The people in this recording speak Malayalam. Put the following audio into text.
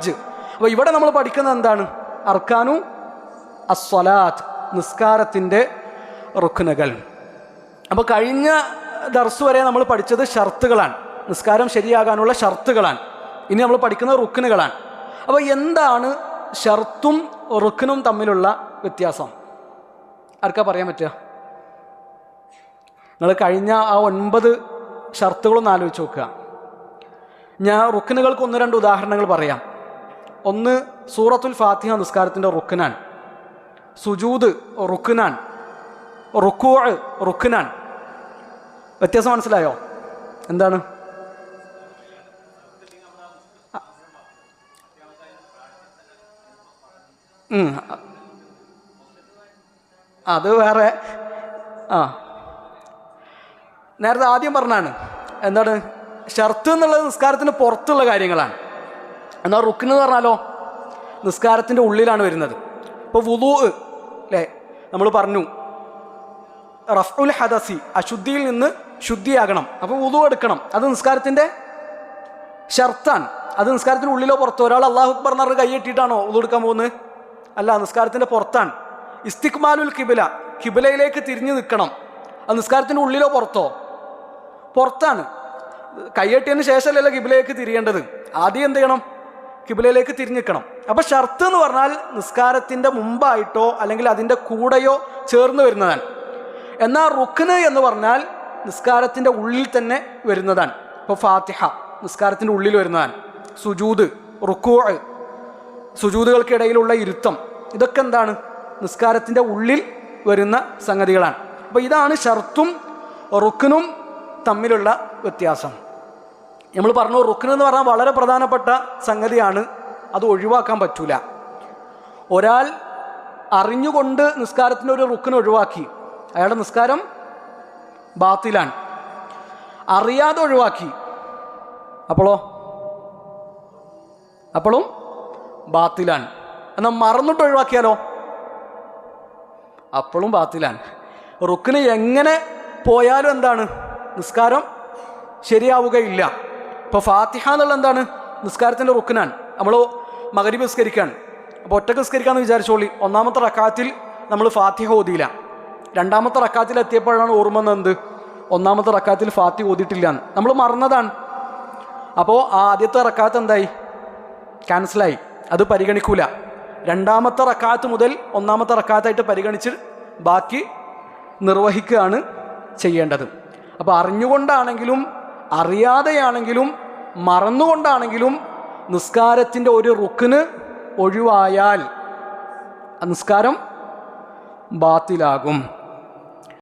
ഹജ്ജ്. അപ്പോൾ ഇവിടെ നമ്മൾ പഠിക്കുന്നത് എന്താണ്? അർക്കാനു അസ്വലാത്ത് നിസ്കാരത്തിന്റെ റുഖ്നകൾ. അപ്പോൾ കഴിഞ്ഞ ദർസ് വരെ നമ്മൾ പഠിച്ചത് ഷർത്തുകളാണ്. നിസ്കാരം ശരിയാകാനുള്ള ഷർത്തുകളാണ്. ഇനി നമ്മൾ പഠിക്കുന്നത് റുക്കിനുകളാണ് അപ്പോൾ എന്താണ് ഷർത്തും റുക്കിനും തമ്മിലുള്ള വ്യത്യാസം? ആർക്കാ പറയാൻ പറ്റുക? നിങ്ങൾ കഴിഞ്ഞ ആ ഒൻപത് ഷർത്തുകളൊന്ന് ആലോചിച്ച് നോക്കുക. ഞാൻ റുക്കിനുകൾക്ക് ഒന്ന് രണ്ട് ഉദാഹരണങ്ങൾ പറയാം. ഒന്ന് സൂറത്തുൽ ഫാത്തിഹ നിസ്കാരത്തിന്റെ റുക്കനാൻ സുജൂദ് റുക്കുനാൻ റുക്കൂ റുക്കുനാൻ വ്യത്യാസം മനസ്സിലായോ? എന്താണ്. അത് വേറെ. ആ. നേരത്തെ ആദ്യം പറഞ്ഞാണ്. എന്താണ്? ഷർത്ത് എന്നുള്ളത് നിസ്കാരത്തിന് പുറത്തുള്ള കാര്യങ്ങളാണ്. എന്നാൽ റുക്കിന് എന്ന് പറഞ്ഞാലോ? നിസ്കാരത്തിന്റെ ഉള്ളിലാണ് വരുന്നത്. ഇപ്പോൾ വുദു അല്ലേ നമ്മൾ പറഞ്ഞു റഫുൽ ഹദസി അശുദ്ധിയിൽ നിന്ന് ശുദ്ധിയാകണം. അപ്പോൾ വുദു എടുക്കണം. അത് നിസ്കാരത്തിന്റെ ഷർത്താണ് അത് നിസ്കാരത്തിന്റെ ഉള്ളിലോ പുറത്തോ? ഒരാൾ അള്ളാഹു അക്ബർ എന്ന് പറഞ്ഞ് കൈയിട്ടിട്ടാണോ വുളു എടുക്കാൻ പോകുന്നത്? അല്ല നിസ്കാരത്തിന്റെ പുറത്താണ് ഇസ്തിക്മാലുൽ കിബില കിബിലയിലേക്ക് തിരിഞ്ഞു നിൽക്കണം. അത് നിസ്കാരത്തിന്റെ ഉള്ളിലോ പുറത്തോ? പുറത്താണ്. കൈയെട്ടിയതിന് ശേഷമല്ലല്ലോ കിബിലയിലേക്ക് തിരിയേണ്ടത്. ആദ്യം എന്ത് ചെയ്യണം? കിബിലയിലേക്ക് തിരിഞ്ഞിക്കണം. അപ്പോൾ ഷർത്ത് എന്ന് പറഞ്ഞാൽ നിസ്കാരത്തിന്റെ മുമ്പായിട്ടോ അല്ലെങ്കിൽ അതിന്റെ കൂടെയോ ചേർന്ന് വരുന്നതാണ്. എന്നാൽ റുഖ്ന് എന്ന് പറഞ്ഞാൽ നിസ്കാരത്തിന്റെ ഉള്ളിൽ തന്നെ വരുന്നതാണ്. ഇപ്പോൾ ഫാത്തിഹ നിസ്കാരത്തിന്റെ ഉള്ളിൽ വരുന്നതാണ്. സുജൂദ് റുക്കൂ സുജൂദുകൾക്കിടയിലുള്ള ഇരുത്തം. ഇതൊക്കെ എന്താണ്? നിസ്കാരത്തിന്റെ ഉള്ളിൽ വരുന്ന സംഗതികളാണ്. അപ്പോൾ ഇതാണ് ഷർത്തും റുക്കിനും തമ്മിലുള്ള വ്യത്യാസം. നമ്മൾ പറഞ്ഞു റുക്കിന് എന്ന് പറഞ്ഞാൽ വളരെ പ്രധാനപ്പെട്ട സംഗതിയാണ്. അത് ഒഴിവാക്കാൻ പറ്റൂല. ഒരാൾ അറിഞ്ഞുകൊണ്ട് നിസ്കാരത്തിന്റെ ഒരു റുക്കിന് ഒഴിവാക്കി. അയാളുടെ നിസ്കാരം ബാത്തിലാണ്. അറിയാതെ ഒഴിവാക്കി. അപ്പോളോ? അപ്പോഴും ബാത്തിലാണ്. എന്നാൽ മറന്നിട്ട് ഒഴിവാക്കിയാലോ? അപ്പോഴും ബാത്തിലാണ്. റുക്കിന് എങ്ങനെ പോയാലും എന്താണ്? നിസ്കാരം ശരിയാവുകയില്ല. ഇപ്പോൾ ഫാത്തിഹ എന്നുള്ള എന്താണ്? നിസ്കാരത്തിന്റെ റുക്കിനാണ് നമ്മൾ മകരീബ് നിസ്കരിക്കുകയാണ് അപ്പോൾ ഒറ്റയ്ക്ക് നിസ്കരിക്കാമെന്ന് വിചാരിച്ചോളി. ഒന്നാമത്തെ റക്കാത്തിൽ നമ്മൾ ഫാത്തിഹ ഓതിയില്ല. രണ്ടാമത്തെ റക്കാത്തിൽ എത്തിയപ്പോഴാണ് ഓർമ്മ എന്ത് ഒന്നാമത്തെ റക്കാത്തിൽ ഫാത്തിഹ ഓതിയിട്ടില്ല നമ്മൾ മറന്നതാണ്. അപ്പോൾ ആ ആദ്യത്തെ റക്കാത്ത് എന്തായി? ക്യാൻസലായി. അത് പരിഗണിക്കൂല. രണ്ടാമത്തെ റക്കാത്ത് മുതൽ ഒന്നാമത്തെ റക്കാത്തായിട്ട് പരിഗണിച്ച് ബാക്കി നിർവഹിക്കുകയാണ് ചെയ്യേണ്ടത്. അപ്പോൾ അറിഞ്ഞുകൊണ്ടാണെങ്കിലും അറിയാതെയാണെങ്കിലും മറന്നുകൊണ്ടാണെങ്കിലും നിസ്കാരത്തിന്റെ ഒരു റുക്കിന് ഒഴിവായാൽ നിസ്കാരം ബാത്തിലാകും.